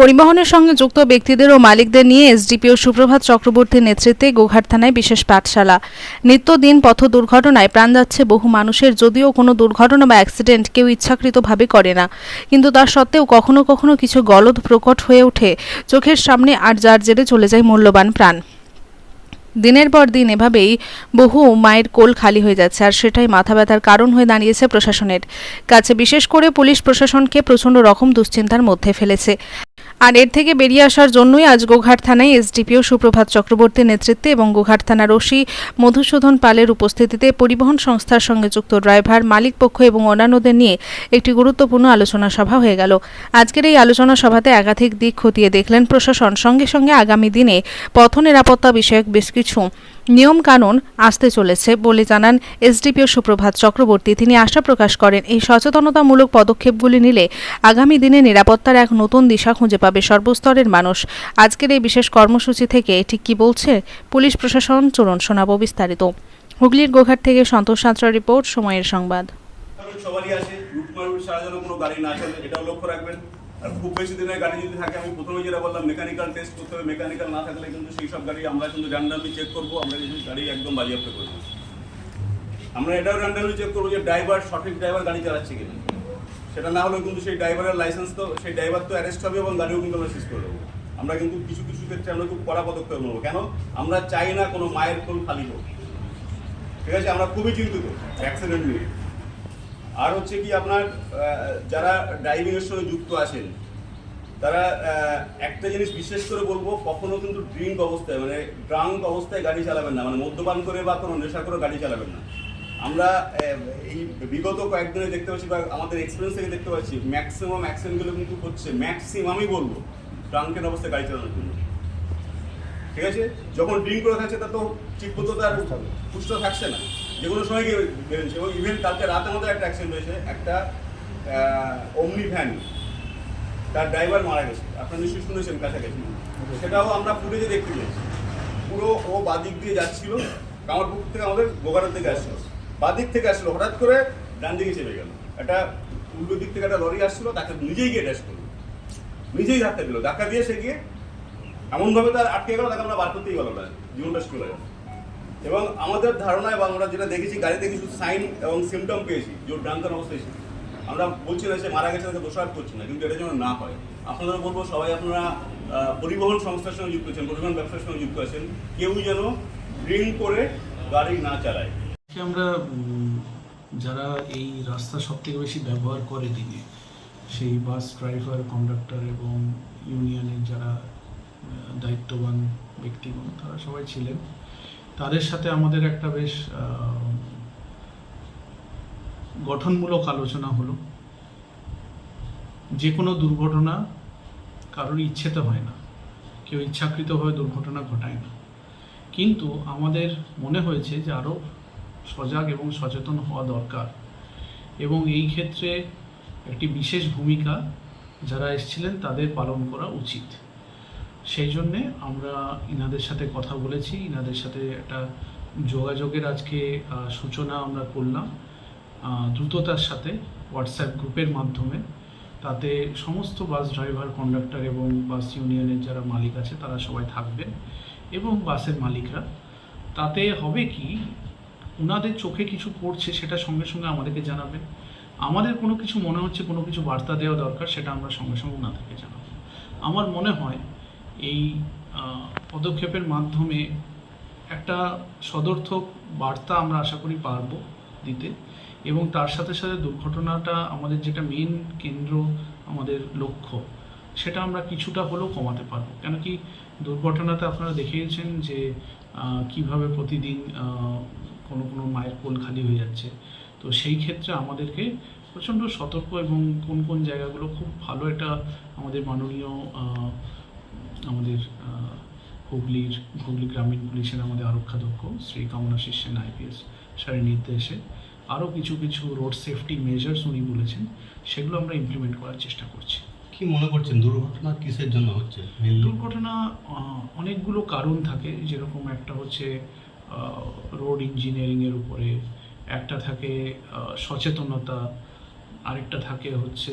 পরিবহনের সঙ্গে যুক্ত ব্যক্তিদের ও মালিকদের নিয়ে এসডিপিও সুপ্রভাত চক্রবর্তীর নেতৃত্বে গোঘাট থানায় বিশেষ পাঠশালা। নিত্যদিন পথ দুর্ঘটনায় প্রাণ যাচ্ছে বহু মানুষের, যদিও কোনো দুর্ঘটনা বা অ্যাক্সিডেন্ট কেউ ইচ্ছাকৃতভাবে করে না। কিন্তু তা সত্ত্বেও কখনো কখনো কিছু গলদ প্রকট হয়ে ওঠে। চোখের সামনে আর যার জেরে চলে যায় মূল্যবান প্রাণ। দিনের পর দিন এভাবেই বহু মায়ের কোল খালি হয়ে যাচ্ছে আর সেটাই মাথা ব্যথার কারণ হয়ে দাঁড়িয়েছে প্রশাসনের। কাছে বিশেষ করে পুলিশ প্রশাসনকে প্রচণ্ড রকম দুশ্চিন্তার মধ্যে ফেলেছে। আর এর থেকে বেরিয়ে আসার জন্যই আজ গোঘাট থানায় এসডিপিও সুপ্রভাত চক্রবর্তীর নেতৃত্বে এবং গোঘাট থানার ওসি মধুসূদন পালের উপস্থিতিতে পরিবহন সংস্থার সঙ্গে যুক্ত ড্রাইভার, মালিক পক্ষ এবং অন্যান্যদের নিয়ে একটি গুরুত্বপূর্ণ আলোচনা সভা হয়ে গেল। আজকের এই আলোচনা সভাতে একাধিক দিক খতিয়ে দেখলেন প্রশাসন। সঙ্গে সঙ্গে আগামী দিনে পথ নিরাপত্তা বিষয়ক বেশ কিছু নিয়ম কানুন আসতে চলেছে বলে জানান এসডিপিও সুপ্রভাত চক্রবর্তী। তিনি আশা প্রকাশ করেন, এই সচেতনতামূলক পদক্ষেপগুলি নিলে আগামী দিনে নিরাপত্তার এক নতুন দিশা খুঁজে পাবে সর্বস্তরের মানুষ। আজকের এই বিশেষ কর্মসূচি থেকে ঠিক কি বলছে পুলিশ প্রশাসন? চলুন শোনাবো বিস্তারিত। হুগলির গোঘাট থেকে সন্তোষ সাঁতরা রিপোর্ট, সময়ের সংবাদ। সবারই আছে যেন কোনো গাড়ি না চলে, এটাও লক্ষ্য রাখবেন। আর খুব বেশি দিনের গাড়ি যদি থাকে, আমি প্রথমে যেটা বললাম মেকানিক্যাল টেস্ট করতে হবে। মেকানিক্যাল না থাকলে কিন্তু সেই সব গাড়ি আমরা কিন্তু র্যান্ডামলি চেক করব, আমরা কিন্তু গাড়ি একদম বাজেয়াপ্ত করব আমরা এটাও র্যান্ডামলি চেক করব যে ড্রাইভার সঠিক ড্রাইভার গাড়ি চালাচ্ছে কিনা। সেটা না হলেও কিন্তু সেই ড্রাইভারের লাইসেন্স তো, সেই ড্রাইভার তো অ্যারেস্ট হবে এবং গাড়িও কিন্তু আমরা সিজ করে দেবো। আমরা কিন্তু কিছু কিছু ক্ষেত্রে আমরা খুব কড়া পদক্ষেপ নেব। কেন? আমরা চাই না কোনো মায়ের কোল খালি হোক। ঠিক আছে? আমরা খুবই চিন্তিত। অ্যাক্সিডেন্ট নিয়ে। আর হচ্ছে কি আপনার যারা ড্রাইভিং এর সঙ্গে যুক্ত আছেন, তারা একটা জিনিস বিশেষ করে বলব, কখনো কিন্তু ড্রিঙ্ক অবস্থায় মানে ড্রাঙ্ক অবস্থায় গাড়ি চালাবেন না মানে মদ্যপান করে বা কোনো নেশা করে গাড়ি চালাবেন না। আমরা এই বিগত কয়েকদিনে দেখতে পাচ্ছি বা আমাদের এক্সপিরিয়েন্স থেকে দেখতে পাচ্ছি ম্যাক্সিমাম অ্যাক্সিডেন্টগুলো কিন্তু হচ্ছে ম্যাক্সিমামই বলব ড্রাঙ্কের অবস্থায় গাড়ি চালানোর জন্য। ঠিক আছে? যখন ড্রিঙ্ক করে থাকছে তা তো ঠিক মতো তার পুষ্ট থাকছে না। যে সময় গিয়ে বেরোচ্ছে। এবং ইভেন কালকে রাতের মধ্যে একটা অ্যাক্সিডেন্ট হয়েছে। একটা অমনি ভ্যান তার ড্রাইভার মারা গেছে। আপনারা নিশ্চয়ই শুনেছেন কাছাকাছি। সেটাও আমরা ফুটেজে দেখতে পেয়েছি। পুরো ও বাদিক দিয়ে যাচ্ছিল। কামারপুকুর থেকে আমাদের গোগারের দিকে আসছিল। বাদিক থেকে আসছিল। হঠাৎ করে ডান দিকে চেপে গেল। একটা উল্টো দিক থেকে একটা লরি আসছিল। তাকে নিজেই গিয়ে ড্যাশ করল। নিজেই ধাক্কা দিল। ধাক্কা দিয়ে সে গিয়ে এমনভাবে তার আটকে গেল। তাকে আমরা বার করতেই পারল না। জীবনটা চলে গেল এবং আমাদের ধারণায় বা আমরা যেটা দেখেছি, গাড়িতে কিছু সাইন এবং সিমটম পেয়েছি, যে ড্রাঙ্কার অবস্থায় ছিল আমরা বলছি না সে মারা গেছে তাকে দোষারোপ করছি না, কিন্তু এটা যেন না হয়। আপনাদের বলব, সবাই আপনারা পরিবহন সংস্থার সঙ্গে যুক্ত আছেন, পরিবহন ব্যবসার সঙ্গে যুক্ত আছেন, কেউ যেন ড্রিঙ্ক করে গাড়ি না চালায়। আমরা যারা এই রাস্তা সব থেকে বেশি ব্যবহার করে দিনে, সেই বাস ড্রাইভার কন্ডাক্টর এবং ইউনিয়নের যারা দায়িত্ববান ব্যক্তিগণ, তারা সবাই ছিলেন। তাদের সাথে আমাদের একটা বেশ গঠনমূলক আলোচনা হলো। যে কোনো দুর্ঘটনা কারোর ইচ্ছেতে হয় না। কেউ ইচ্ছাকৃতভাবে দুর্ঘটনা ঘটায় না। কিন্তু আমাদের মনে হয়েছে যে আরও সজাগ এবং সচেতন হওয়া দরকার। এবং এই ক্ষেত্রে একটি বিশেষ ভূমিকা যারা এসেছিলেন তাদের পালন করা উচিত। সেই জন্যে আমরা ইনাদের সাথে কথা বলেছি, ইনাদের সাথে একটা যোগাযোগের আজকে সূচনা আমরা করলাম দ্রুততার সাথে হোয়াটসঅ্যাপ গ্রুপের মাধ্যমে। তাতে সমস্ত বাস ড্রাইভার, কন্ডাক্টর এবং বাস ইউনিয়নের যারা মালিক আছে, তারা সবাই থাকবেন এবং বাসের মালিকরা। তাতে হবে কি ওনাদের চোখে কিছু পড়ছে সেটা সঙ্গে সঙ্গে আমাদেরকে জানাবেন। আমাদের কোনো কিছু মনে হচ্ছে, কোনো কিছু বার্তা দেওয়া দরকার, সেটা আমরা সঙ্গে সঙ্গে ওনাদেরকে জানাব। আমার মনে হয় এই পদক্ষেপের মাধ্যমে একটা সদর্থক বার্তা আমরা আশা করি পারব দিতে। এবং তার সাথে সাথে দুর্ঘটনাটা আমাদের যেটা মেন কেন্দ্র, আমাদের লক্ষ্য, সেটা আমরা কিছুটা হলেও কমাতে পারব। কেন কি দুর্ঘটনাতে আপনারা দেখিয়েছেন যে কীভাবে প্রতিদিন কোনো কোনো মায়ের কোল খালি হয়ে যাচ্ছে। তো সেই ক্ষেত্রে আমাদেরকে প্রচণ্ড সতর্ক এবং কোন কোন জায়গাগুলো খুব ভালো এটা আমাদের মাননীয় আমাদের হুগলির হুগলি গ্রামীণ পুলিশের আমাদের আরক্ষাধ্যক্ষ শ্রী কামনাশিস সেন আইপিএস স্যারের নির্দেশে আরও কিছু কিছু রোড সেফটি মেজার্স উনি বলেছেন সেগুলো আমরা ইমপ্লিমেন্ট করার চেষ্টা করছি। কি মনে করছেন? দুর্ঘটনা কিসের জন্য হচ্ছে? দুর্ঘটনা অনেকগুলো কারণ থাকে যেরকম একটা হচ্ছে রোড ইঞ্জিনিয়ারিংয়ের উপরে একটা থাকে সচেতনতা আরেকটা থাকে হচ্ছে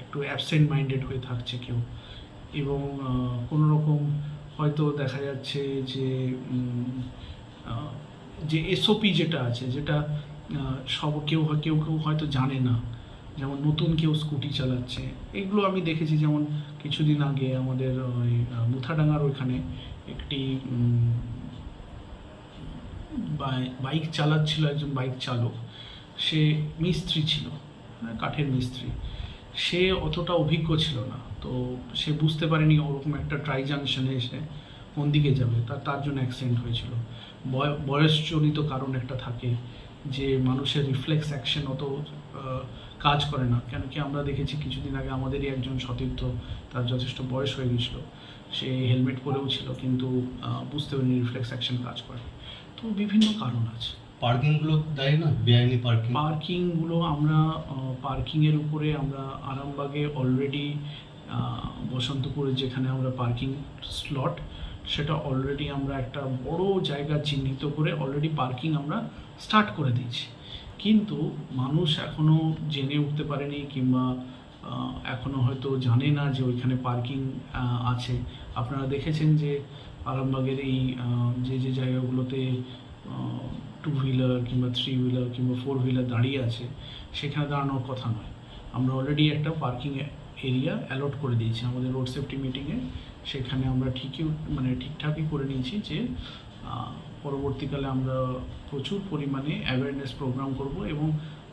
একটু অ্যাবসেন্ট মাইন্ডেড হয়ে থাকছে কেউ। এবং কোনো রকম হয়তো দেখা যাচ্ছে যে যে এসওপি যেটা আছে যেটা সব কেউ কেউ কেউ হয়তো জানে না। যেমন নতুন কেউ স্কুটি চালাচ্ছে। এগুলো আমি দেখেছি যেমন কিছুদিন আগে আমাদের ওই মুথাডাঙ্গার ওইখানে একটি বাইক চালাচ্ছিল একজন বাইক চালক। সে মিস্ত্রি ছিল হ্যাঁ, কাঠের মিস্ত্রি। সে অতটা অভিজ্ঞ ছিল না। তো সে বুঝতে পারেনি ওরকম একটা ট্রাই জাংশনে এসে কোন দিকে যাবে। তার তার জন্য অ্যাক্সিডেন্ট হয়েছিল। বয়- বয়সজনিত কারণ একটা থাকে যে মানুষের রিফ্লেক্স অ্যাকশন অত কাজ করে না। কেন কি আমরা দেখেছি কিছুদিন আগে আমাদেরই একজন সতীর্থ তার যথেষ্ট বয়স হয়ে গেছিল সে হেলমেট পরেও ছিল কিন্তু বুঝতে পারিনি রিফ্লেক্স অ্যাকশন কাজ করে। তো বিভিন্ন কারণ আছে। পার্কিংগুলো দেয় না? বেআইনি পার্কিং পার্কিংগুলো আমরা পার্কিংয়ের উপরে আমরা আরামবাগে অলরেডি বসন্তপুরে যেখানে আমরা পার্কিং স্লট সেটা অলরেডি আমরা একটা বড় জায়গা চিহ্নিত করে অলরেডি পার্কিং আমরা স্টার্ট করে দিয়েছি। কিন্তু মানুষ এখনও জেনে উঠতে পারেনি কিংবা আহ, এখনও হয়তো জানে না যে ওইখানে পার্কিং আছে। আপনারা দেখেছেন যে আরামবাগের এই যে যে জায়গাগুলোতে টু হুইলার কিংবা থ্রি হুইলার কিংবা ফোর হুইলার দাঁড়িয়ে আছে সেখানে দাঁড়ানোর কথা নয়। আমরা অলরেডি একটা পার্কিং এরিয়া অ্যালট করে দিয়েছি। আমাদের রোড সেফটি মিটিংয়ে সেখানে আমরা ঠিকই মানে ঠিকঠাকই করে নিয়েছি যে পরবর্তীকালে আমরা প্রচুর পরিমাণে অ্যাওয়ারনেস প্রোগ্রাম করব এবং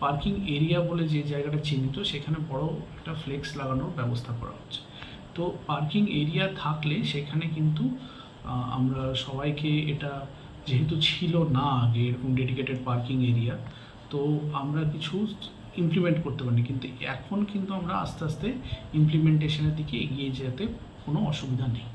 পার্কিং এরিয়া বলে যে জায়গাটা চিহ্নিত, সেখানে বড় একটা ফ্লেক্স লাগানোর ব্যবস্থা করা হচ্ছে। তো পার্কিং এরিয়া থাকলে সেখানে কিন্তু আমরা সবাইকে এটা যেহেতু ছিল না আগে এরকম ডেডিকেটেড পার্কিং এরিয়া তো আমরা কিছু ইমপ্লিমেন্ট করতে পারিনি। কিন্তু এখন কিন্তু আমরা আস্তে আস্তে ইমপ্লিমেন্টেশনের দিকে এগিয়ে যেতে কোনো অসুবিধা নেই।